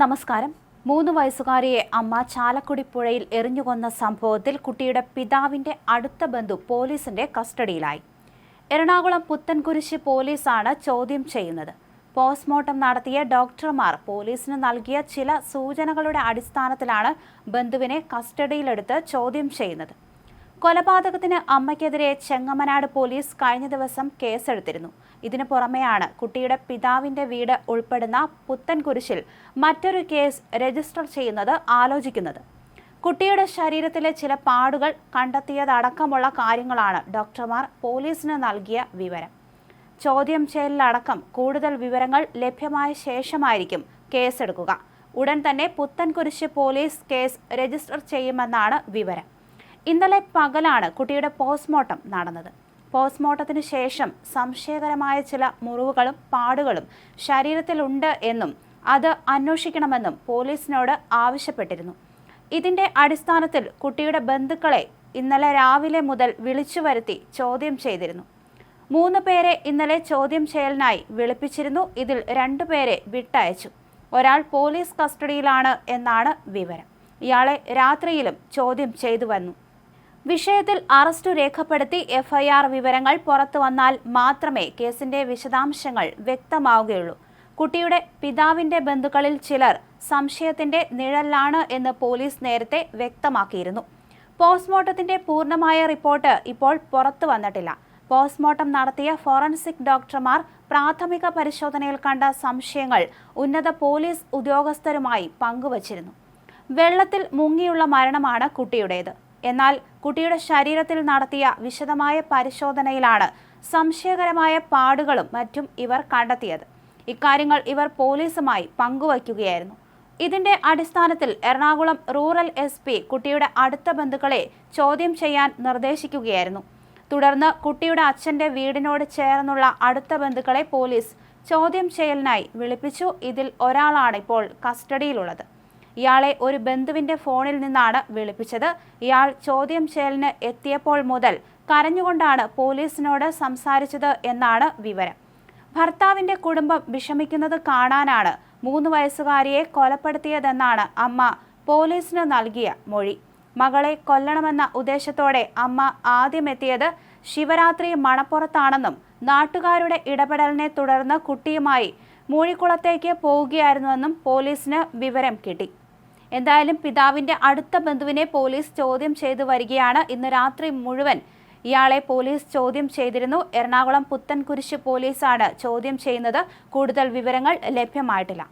നമസ്കാരം. മൂന്ന് വയസ്സുകാരിയെ അമ്മ ചാലക്കുടി പുഴയിൽ എറിഞ്ഞുകൊന്ന സംഭവത്തിൽ കുട്ടിയുടെ പിതാവിന്റെ അടുത്ത ബന്ധു പോലീസിന്റെ കസ്റ്റഡിയിലായി. എറണാകുളം പുത്തൻകുരിശ് പോലീസാണ് ചോദ്യം ചെയ്യുന്നത്. പോസ്റ്റ്മോർട്ടം നടത്തിയ ഡോക്ടർമാർ പോലീസിന് നൽകിയ ചില സൂചനകളുടെ അടിസ്ഥാനത്തിലാണ് ബന്ധുവിനെ കസ്റ്റഡിയിലെടുത്ത് ചോദ്യം ചെയ്യുന്നത്. കൊലപാതകത്തിന് അമ്മയ്ക്കെതിരെ ചെങ്ങമനാട് പോലീസ് കഴിഞ്ഞ ദിവസം കേസെടുത്തിരുന്നു. ഇതിനു പുറമെയാണ് കുട്ടിയുടെ പിതാവിന്റെ വീട് ഉൾപ്പെടുന്ന പുത്തൻകുരിശിൽ മറ്റൊരു കേസ് രജിസ്റ്റർ ചെയ്യുന്നത് ആലോചിക്കുന്നത്. കുട്ടിയുടെ ശരീരത്തിലെ ചില പാടുകൾ കണ്ടെത്തിയതടക്കമുള്ള കാര്യങ്ങളാണ് ഡോക്ടർമാർ പോലീസിന് നൽകിയ വിവരം. ചോദ്യം ചെയ്യലിലടക്കം കൂടുതൽ വിവരങ്ങൾ ലഭ്യമായ ശേഷമായിരിക്കും കേസെടുക്കുക. ഉടൻ തന്നെ പുത്തൻകുരിശ് പോലീസ് കേസ് രജിസ്റ്റർ ചെയ്യുമെന്നാണ് വിവരം. ഇന്നലെ പകലാണ് കുട്ടിയുടെ പോസ്റ്റ്മോർട്ടം നടന്നത്. പോസ്റ്റ്മോർട്ടത്തിന് ശേഷം സംശയകരമായ ചില മുറിവുകളും പാടുകളും ശരീരത്തിലുണ്ട് എന്നും അത് അന്വേഷിക്കണമെന്നും പോലീസിനോട് ആവശ്യപ്പെട്ടിരുന്നു. ഇതിന്റെ അടിസ്ഥാനത്തിൽ കുട്ടിയുടെ ബന്ധുക്കളെ ഇന്നലെ രാവിലെ മുതൽ വിളിച്ചു വരുത്തി ചോദ്യം ചെയ്തിരുന്നു. മൂന്ന് പേരെ ഇന്നലെ ചോദ്യം ചെയ്യലിനായി വിളിപ്പിച്ചിരുന്നു. ഇതിൽ രണ്ടുപേരെ വിട്ടയച്ചു. ഒരാൾ പോലീസ് കസ്റ്റഡിയിലാണ് എന്നാണ് വിവരം. ഇയാളെ രാത്രിയിലും ചോദ്യം ചെയ്തു വന്നു. വിഷയത്തിൽ അറസ്റ്റ് രേഖപ്പെടുത്തി എഫ്ഐആർ വിവരങ്ങൾ പുറത്തു വന്നാൽ മാത്രമേ കേസിന്റെ വിശദാംശങ്ങൾ വ്യക്തമാവുകയുള്ളൂ. കുട്ടിയുടെ പിതാവിന്റെ ബന്ധുക്കളിൽ ചിലർ സംശയത്തിന്റെ നിഴലാണ് എന്ന് പോലീസ് നേരത്തെ വ്യക്തമാക്കിയിരുന്നു. പോസ്റ്റ്മോർട്ടത്തിന്റെ പൂർണമായ റിപ്പോർട്ട് ഇപ്പോൾ പുറത്തു വന്നിട്ടില്ല. പോസ്റ്റ്മോർട്ടം നടത്തിയ ഫോറൻസിക് ഡോക്ടർമാർ പ്രാഥമിക പരിശോധനയിൽ കണ്ട സംശയങ്ങൾ ഉന്നത പോലീസ് ഉദ്യോഗസ്ഥരുമായി പങ്കുവച്ചിരുന്നു. വെള്ളത്തിൽ മുങ്ങിയുള്ള മരണമാണ് കുട്ടിയുടേത്. എന്നാൽ കുട്ടിയുടെ ശരീരത്തിൽ നടത്തിയ വിശദമായ പരിശോധനയിലാണ് സംശയകരമായ പാടുകളും മറ്റും ഇവർ കണ്ടെത്തിയത്. ഇക്കാര്യങ്ങൾ ഇവർ പോലീസുമായി പങ്കുവയ്ക്കുകയായിരുന്നു. ഇതിന്റെ അടിസ്ഥാനത്തിൽ എറണാകുളം റൂറൽ എസ് പി കുട്ടിയുടെ അടുത്ത ബന്ധുക്കളെ ചോദ്യം ചെയ്യാൻ നിർദ്ദേശിക്കുകയായിരുന്നു. തുടർന്ന് കുട്ടിയുടെ അച്ഛന്റെ വീടിനോട് ചേർന്നുള്ള അടുത്ത ബന്ധുക്കളെ പോലീസ് ചോദ്യം ചെയ്യലിനായി വിളിപ്പിച്ചു. ഇതിൽ ഒരാളാണ് ഇപ്പോൾ കസ്റ്റഡിയിലുള്ളത്. ഇയാളെ ഒരു ബന്ധുവിന്റെ ഫോണിൽ നിന്നാണ് വിളിപ്പിച്ചത്. ഇയാൾ ചോദ്യം ചെയ്യലിന് എത്തിയപ്പോൾ മുതൽ കരഞ്ഞുകൊണ്ടാണ് പോലീസിനോട് സംസാരിച്ചത് എന്നാണ് വിവരം. ഭർത്താവിന്റെ കുടുംബം വിഷമിക്കുന്നത് കാണാനാണ് മൂന്ന് വയസ്സുകാരിയെ കൊലപ്പെടുത്തിയതെന്നാണ് അമ്മ പോലീസിന് നൽകിയ മൊഴി. മകളെ കൊല്ലണമെന്ന ഉദ്ദേശത്തോടെ അമ്മ ആദ്യം എത്തിയത് ശിവരാത്രി മണപ്പുറത്താണെന്നും നാട്ടുകാരുടെ ഇടപെടലിനെ തുടർന്ന് കുട്ടിയുമായി മൂഴിക്കുളത്തേക്ക് പോവുകയായിരുന്നുവെന്നും പോലീസിന് വിവരം കിട്ടി. എന്തായാലും പിതാവിന്റെ അടുത്ത ബന്ധുവിനെ പോലീസ് ചോദ്യം ചെയ്തു വരികയാണ്. ഇന്ന് രാത്രി മുഴുവൻ ഇയാളെ പോലീസ് ചോദ്യം ചെയ്തിരുന്നു. എറണാകുളം പുത്തൻകുരിശ് പോലീസാണ് ചോദ്യം ചെയ്യുന്നത്. കൂടുതൽ വിവരങ്ങൾ ലഭ്യമായിട്ടില്ല.